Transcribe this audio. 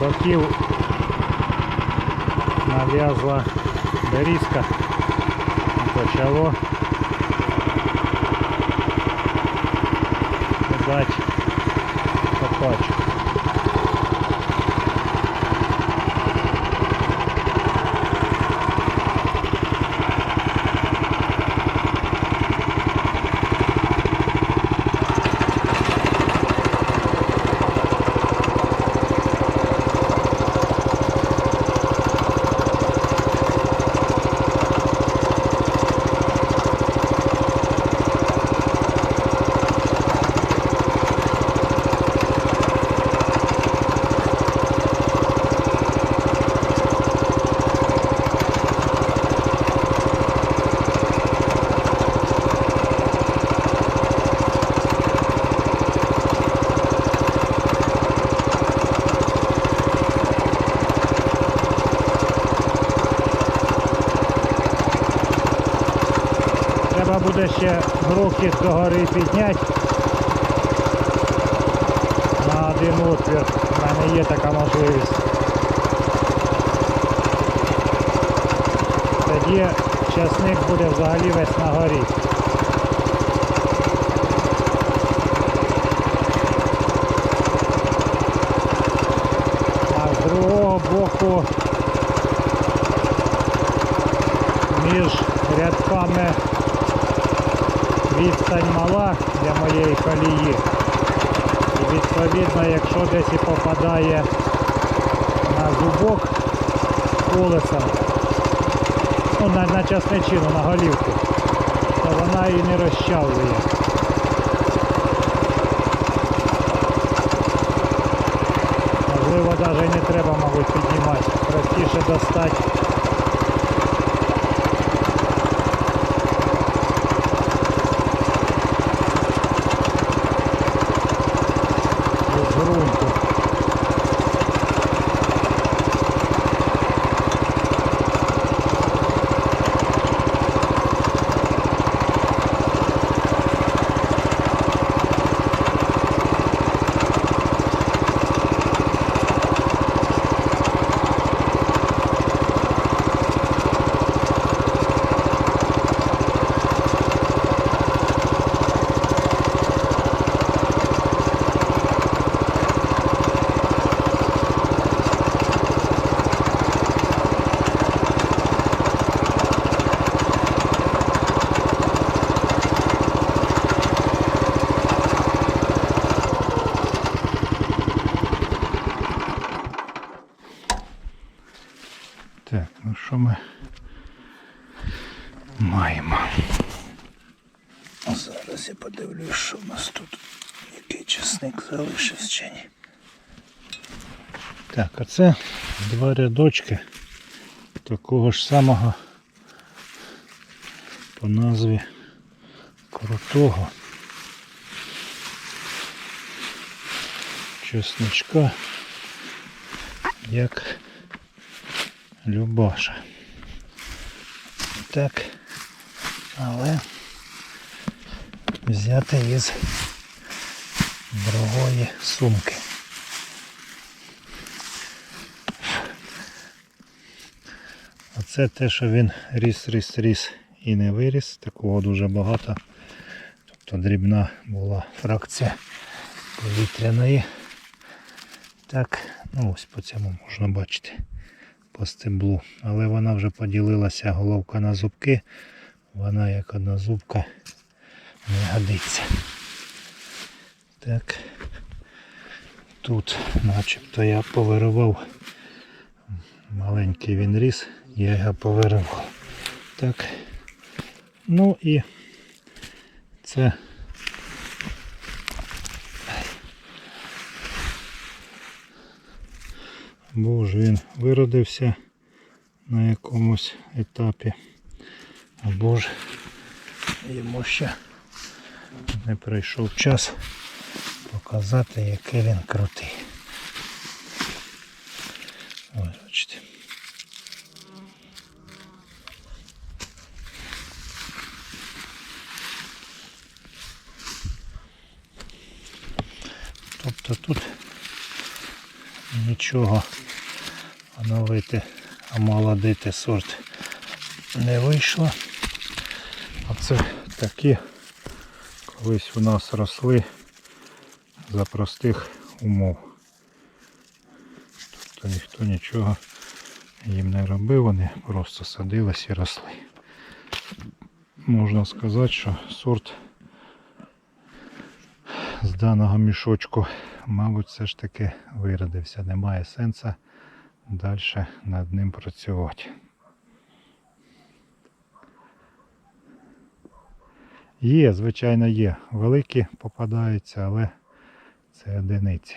кущів нав'язла берізка. Почало Буде ще руки догори підняти на один отвір. У мене є така можливість. Тоді часник буде взагалі весь на горі. А з другого боку між рядками відстань мала для моєї колії. І відповідно, якщо десь і попадає на зубок колесом, ну, на, на часничину, на голівку, то вона і не розчавлює. Можливо, навіть не треба, мабуть, піднімати. Простіше достати. З Так, ну що ми маємо? Зараз я подивлюсь, що в нас тут. Який часник залишився чи ні. Так, а це два рядочки такого ж самого по назві крутого чесничка, як Любаша. Так, але взяти із другої сумки. Оце те, що він ріс, ріс, ріс і не виріс. Такого дуже багато. Тобто дрібна була фракція повітряної. Так, ну ось по цьому можна бачити по стеблу. Але вона вже поділилася головка на зубки. Вона як одна зубка не годиться. Так. Тут начебто я повиривав. Маленький він ріс, я його повиривав. Так. Ну і це Бо ж він виродився на якомусь етапі. Або ж йому ще не прийшов час показати, який він крутий. Бачите. Тобто тут нічого відновити, омолодити сорт не вийшло. Оце такі колись у нас росли за простих умов. Тобто ніхто нічого їм не робив, вони просто садились і росли. Можна сказати, що сорт з даного мішочку, мабуть, все ж таки виродився. Немає сенсу далі над ним працювати. Є, звичайно, є. Великі попадаються, але це одиниці.